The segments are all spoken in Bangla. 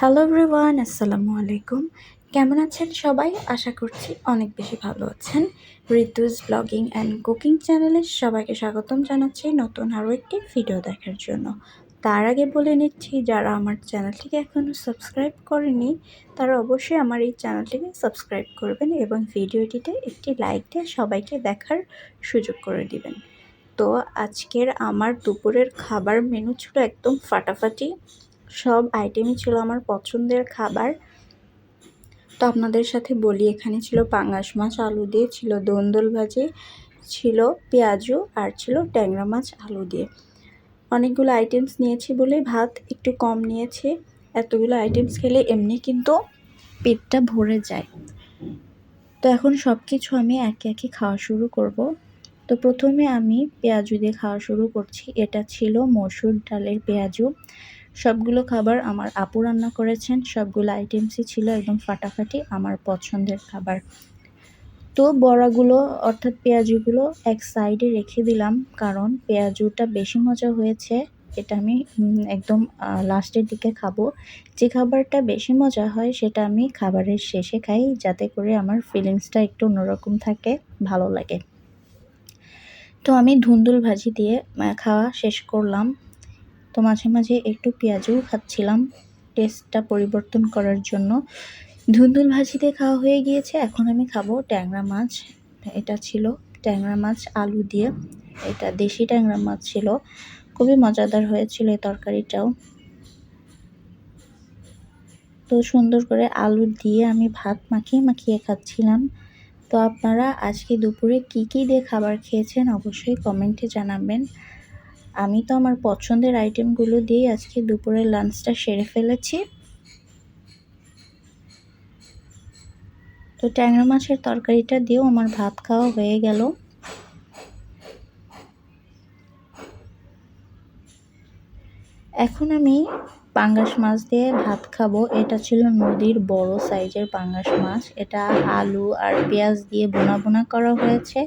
হ্যালো এভরিওয়ান আসসালামু আলাইকুম। কেমন আছেন সবাই? আশা করছি অনেক বেশি ভালো আছেন। ঋতুজ ব্লগিং অ্যান্ড কুকিং চ্যানেলে সবাইকে স্বাগতম জানাচ্ছি নতুন আরও একটি ভিডিও দেখার জন্য। তার আগে বলে নিচ্ছি, যারা আমার চ্যানেলটিকে এখনও সাবস্ক্রাইব করেনি, তারা অবশ্যই আমার এই চ্যানেলটিকে সাবস্ক্রাইব করবেন এবং ভিডিওটিতে একটি লাইক দিয়ে সবাইকে দেখার সুযোগ করে দিবেন। তো আজকের আমার দুপুরের খাবার মেনু ছিল একদম ফাটাফাটি। সব আইটেমই ছিল আমার পছন্দের খাবার। তো আপনাদের সাথে বলি, এখানে ছিল পাঙাশ মাছ, আলু দিয়ে, ছিল দন্দল ভাজি, ছিল পেঁয়াজু, আর ছিল ট্যাংরা মাছ, আলু দিয়ে। অনেকগুলো আইটেমস নিয়েছি বলে ভাত একটু কম নিয়েছি। এতগুলো আইটেমস খেলে এমনি কিন্তু পেটটা ভরে যায়। তো এখন সব কিছু আমি একে একে খাওয়া শুরু করব। তো প্রথমে আমি পেঁয়াজু দিয়ে খাওয়া শুরু করছি। এটা ছিল মসুর ডালের পেঁয়াজু। সবগুলো খাবার আমার আপু রান্না করেছেন, সবগুলো আইটেমসই ছিল একদম ফাটাফাটি আমার পছন্দের খাবার। তো বড়াগুলো অর্থাৎ পেঁয়াজুগুলো এক সাইডে রেখে দিলাম, কারণ পেঁয়াজুটা বেশি মজা হয়েছে, এটা আমি একদম লাস্টের দিকে খাব। যে খাবারটা বেশি মজা হয় সেটা আমি খাবারের শেষে খাই, যাতে করে আমার ফিলিংসটা একটু অন্যরকম থাকে, ভালো লাগে। তো আমি ধুন্দুল ভাজি দিয়ে খাওয়া শেষ করলাম। তো মাঝে মাঝে একটু পেঁয়াজও খাচ্ছিলাম। টেস্টটা পরিবর্তন করার জন্য। ধুন্দুল ভাজিতে খাওয়া হয়ে গিয়েছে। এখন আমি খাব ট্যাংরা মাছ। এটা ছিল ট্যাংরা মাছ আলু দিয়ে। এটা দেশি ট্যাংরা মাছ ছিল। খুবই মজাদার হয়েছিল এই তরকারিটাও। তো সুন্দর করে আলু দিয়ে আমি ভাত মাখিয়ে মাখিয়ে খাচ্ছিলাম। তো আপনারা আজকে দুপুরে কি কি দিয়ে খাবার খেয়েছেন অবশ্যই কমেন্টে জানাবেন। আমি তো আমার পছন্দের আইটেমগুলো দিয়েই আজকে দুপুরের লাঞ্চটা সেরে ফেলেছি। তো ট্যাংরা মাছের তরকারিটা দিয়েও আমার ভাত খাওয়া হয়ে গেল। এখন আমি পাঙ্গাস মাছ দিয়ে ভাত খাব। এটা ছিল নদীর বড় সাইজের পাঙ্গাস মাছ। এটা আলু আর পেঁয়াজ দিয়ে বোনা বোনা করা হয়েছে,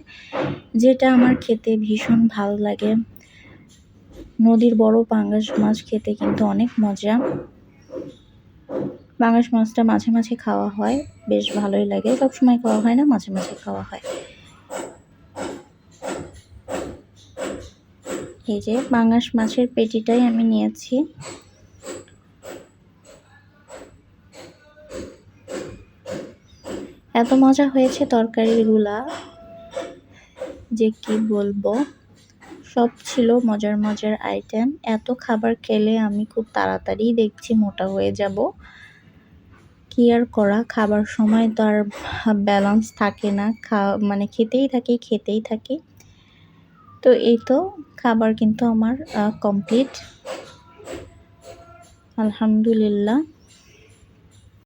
যেটা আমার খেতে ভীষণ ভালো লাগে। নদীর বড় পাঙ্গাস মাছ খেতে কিন্তু অনেক মজা। পাঙ্গাস মাছটা মাঝে মাঝে খাওয়া হয়, বেশ ভালোই লাগে। সবসময় খাওয়া হয় না, মাঝে মাঝে খাওয়া হয়। এই যে পাঙ্গাস মাছের পেটিটাই আমি নিয়েছি। এত মজা হয়েছে তরকারিগুলা, যে কি বলব? সব ছিল মজার মজার আইটেম এত খাবার খেলে আমি খুব তাড়াতাড়ি দেখছি মোটা হয়ে যাব। কি আর করা? খাবার সময় তো আর ব্যালেন্স থাকে না। খাওয়া মানে খেতেই থাকি খেতেই থাকি। তো এই তো খাবার কিন্তু আমার কমপ্লিট আলহামদুলিল্লাহ।